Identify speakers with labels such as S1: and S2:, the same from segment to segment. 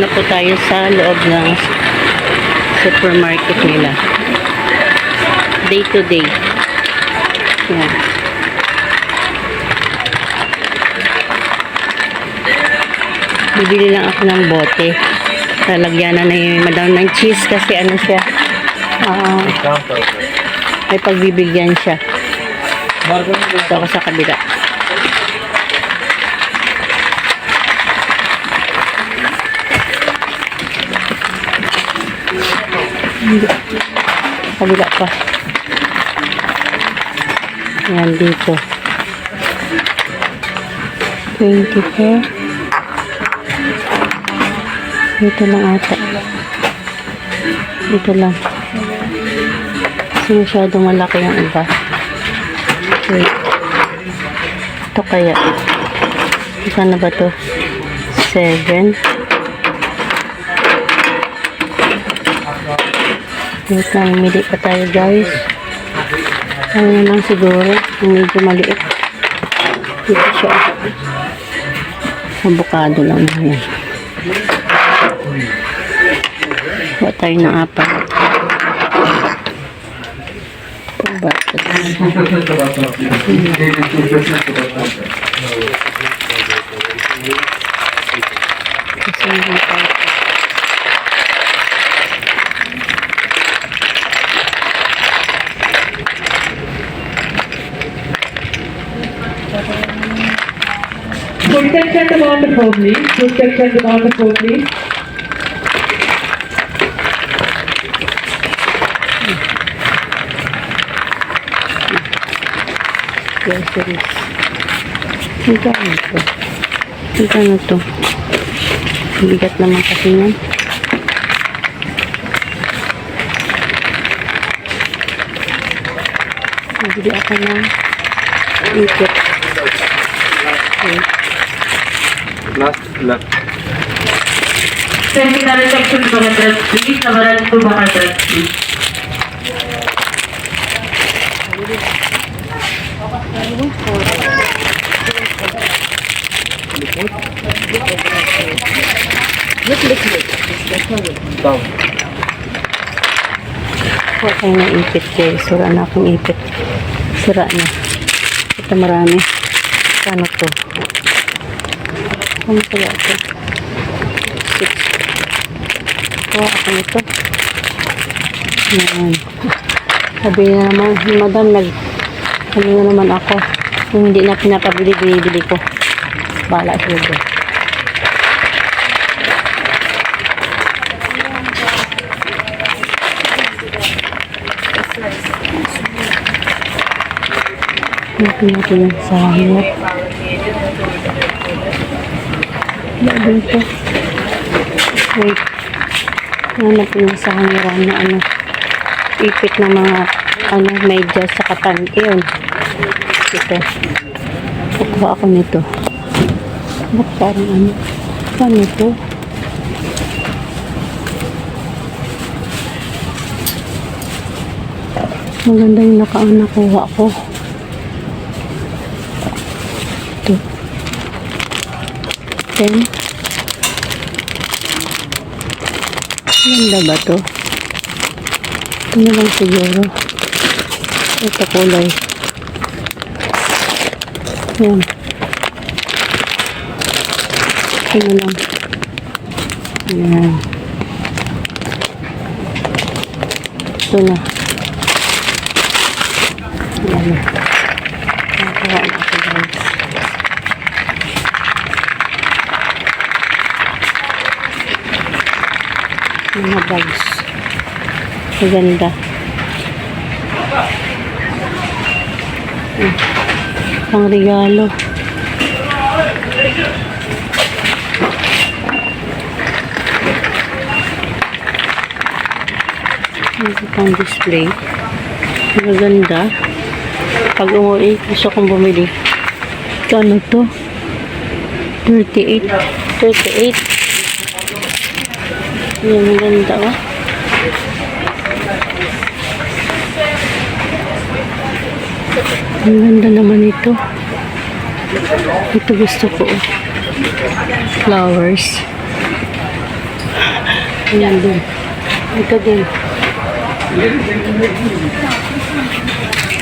S1: Muna po tayo sa loob ng supermarket nila. Day to day. Yan. Bibili lang ako ng bote. Lalagyan na ni madam ng cheese kasi ano siya. ah, may pagbibigyan siya. Dito ako sa kabila. Kabila pa. Yan dito. 24. Dito lang ata. Dito lang. Kasi masyadong malaki yung iba. Wait. Ito kaya. Saan na ba to? 7. Wait lang, mili pa tayo guys. Ano na siguro, medyo maliit. Dito siya. Avocado lang na yan. Kuha tayo ng apat. Bakit? Kasi hindi tayo.
S2: Food section on the floor, please. Food section on the floor, please.
S1: groceries. Magkano ito? Magkano to? Bigat naman kasi yan. Nabili ako ng ikot. Okay.
S3: Last, last.
S2: Sanitary section to the dress, please. Nawalan to baka dress, please.
S3: Down.
S1: Kuha tayo ng ipit guys. Sura na akong ipit. Sira na. Ito marami. Kano to? Ano kaya ito? Six. Kuha ako nito. Yan. Sabi na naman, madam, nag, sabi na naman ako, hindi na pinapabili, binibili ko. Bala sila doon. Hanapin natin yung sahit. Wala dito. Wait. Hanapin yung sahit na ano. Ipit na mga ano, medyas sa kapanty yun. Ito. Kukuha ako nito. Ba't parang ano? Paano ito? Maganda yung nakaang nakuha ko. Ten. Ganda ba to? Ito lang siguro. Ito kulay. Yan. Ito lang. Yan. Ito na. Yan. Nakakuha Bags. Maganda. Hmm. Pang regalo. Ito pang display. Maganda. Pag umuwi, gusto kong bumili. Kano to? 38. 38. Yan, maganda oh. Ang ganda naman ito. Ito gusto ko. Flowers. Ayan din. Ito din.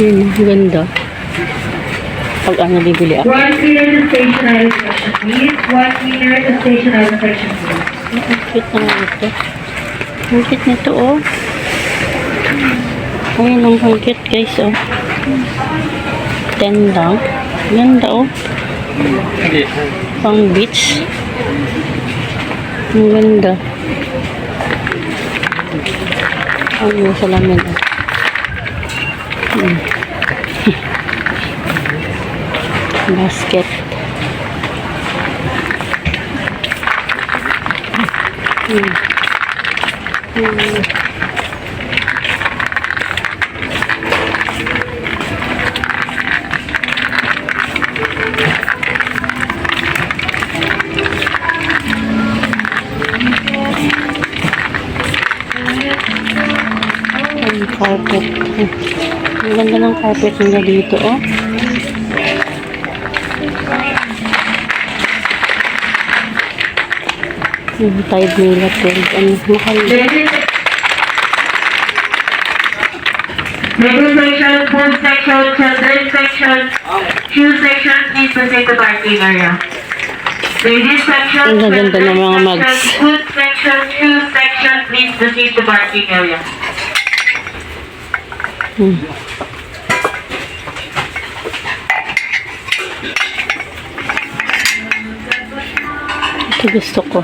S1: Yun, ganda. Pag ano bibili ako.
S2: One cleaner to stationary section, please. One cleaner to stationary section, please.
S1: Ang cute naman ito. Ang cute nito, oh. Ayun, ang ang guys, oh. Ten lang. Ganda, oh. Pang beach. Ang ganda. Ang salamin, oh. Hmm. Basket. Hmm. Hmm. Ang carpet. Ang ganda ng carpet nila dito, oh. Yung tide nila, 12. Ano, mahal.
S2: Ladies. Section, food section, children section, shoe section, please proceed to parking area. Ladies section,
S1: Ang gaganda ng mga
S2: children's
S1: mugs.
S2: section, food section, please proceed to parking area.
S1: Hmm. Ito gusto ko.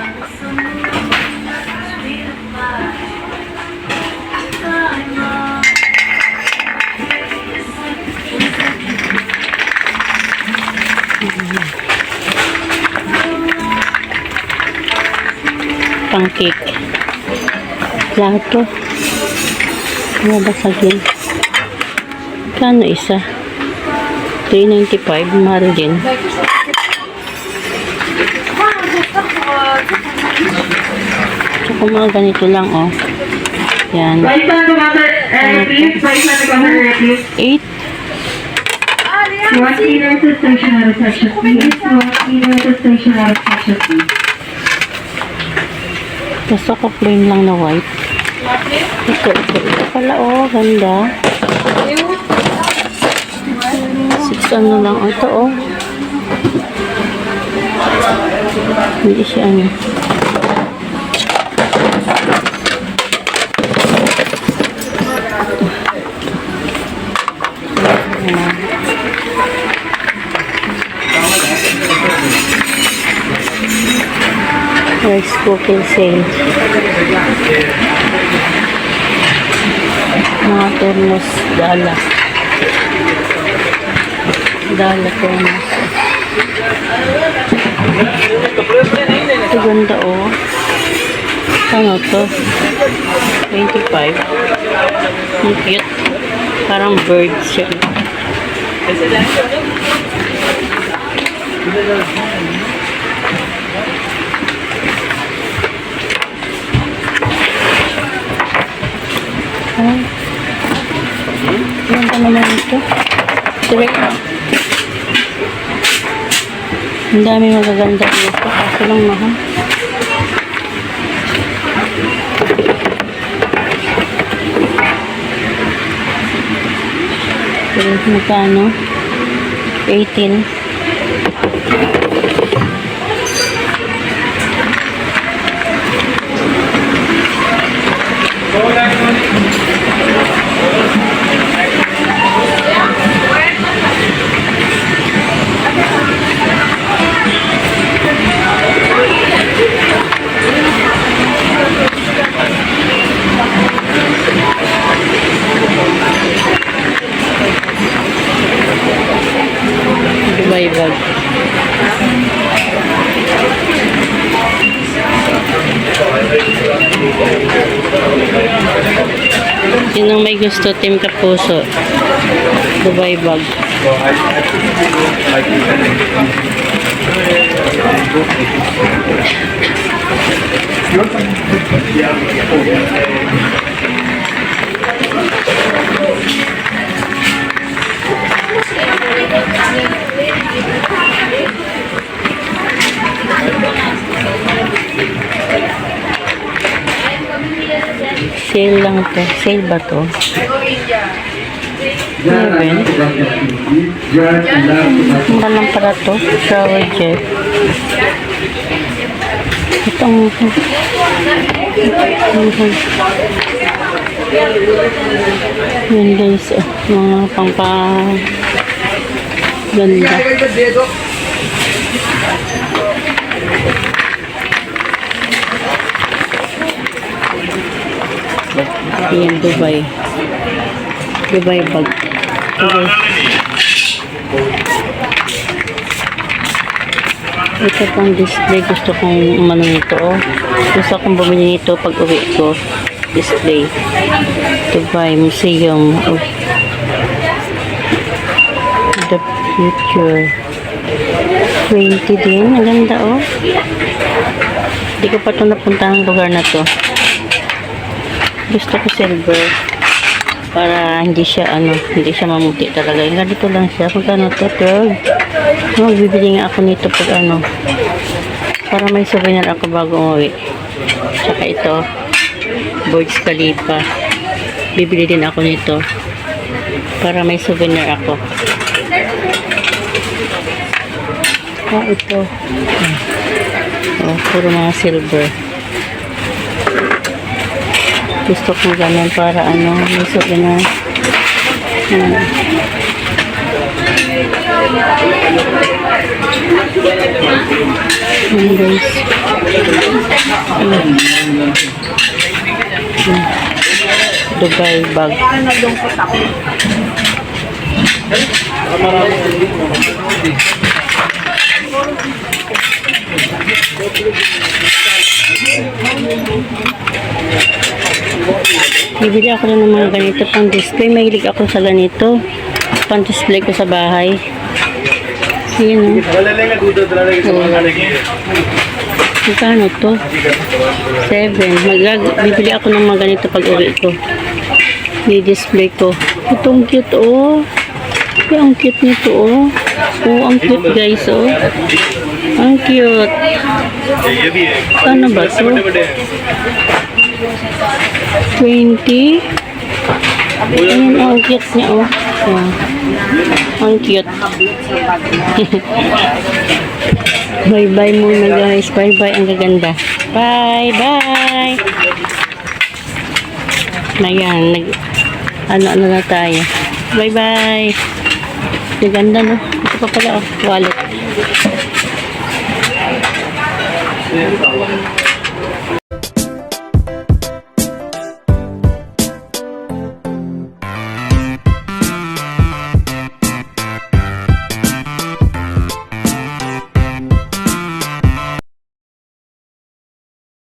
S1: Pang cake. Lahat to. Mabasagin. Kano isa? 395, mahal din. Tsaka mga ganito lang, oh. Yan.
S2: Right hand to counter area, please. Right hand to counter area, please.
S1: 8.
S2: One cleaner to stationary section, please. One cleaner to stationary section, please.
S1: Gusto ko plain lang na white. Ito, ito, ito pala, oh. Ganda. 6 ano lang. Oh, ito, oh. Hindi siya ano. Cooking sale. Mga thermos dala. Dala thermos. Ito ganda oh. Ano to? 25. Ang cute. Parang bird siya. Ay. Ganda naman ito. Direct. Ang dami magaganda dito. Kaso lang mahal. Magkano? 18. May gusto, Team Kapuso? Dubai bag.
S3: So, I,
S1: Sale lang to. Sale ba to? Seven. Mura lang pala to. Shower gel. Itong... Yan guys. oh, Mga pangpa... Ganda. Yan, Dubai. Dubai bag. Dubai. Ito pang display. Gusto kong umano nito. Oh. Gusto kong bumili nito pag uwi ko. Display. Dubai Museum of the Future. 20 din. Ang ganda oh. Hindi ko pa ito napuntahan lugar na to. Gusto ko silver para hindi siya ano, hindi siya mamuti talaga. Yung ganito lang siya. Magkano to? 12. Magbibili nga ako nito pag ano, para may souvenir ako bago umuwi. Tsaka ito, Burj Khalifa. Bibili din ako nito para may souvenir ako. Ah, ito. Oh, puro mga silver. Gusto ko ganun para ano, may souvenir. Hmm. Ayan guys. Hmm. Dubai bag. Bibili ako ng mga ganito pang display. Mahilig ako sa ganito. Pang display ko sa bahay. Ayan o. Magkano to? Seven. Maglag bibili ako ng mga ganito pag uwi ko. Ni-display ko. Ito ang cute oh. Ay, ang cute nito oh. Oh, ang cute guys oh. Ang cute. Ano ba to? 20. Ayun, ang cute niya, oh. Ayan. Ang cute. Bye-bye muna, guys. Bye-bye. Ang gaganda. Bye-bye. Ayan, nag... Ano-ano na tayo. Bye-bye. Gaganda, no? Ito pa pala, oh. Wallet.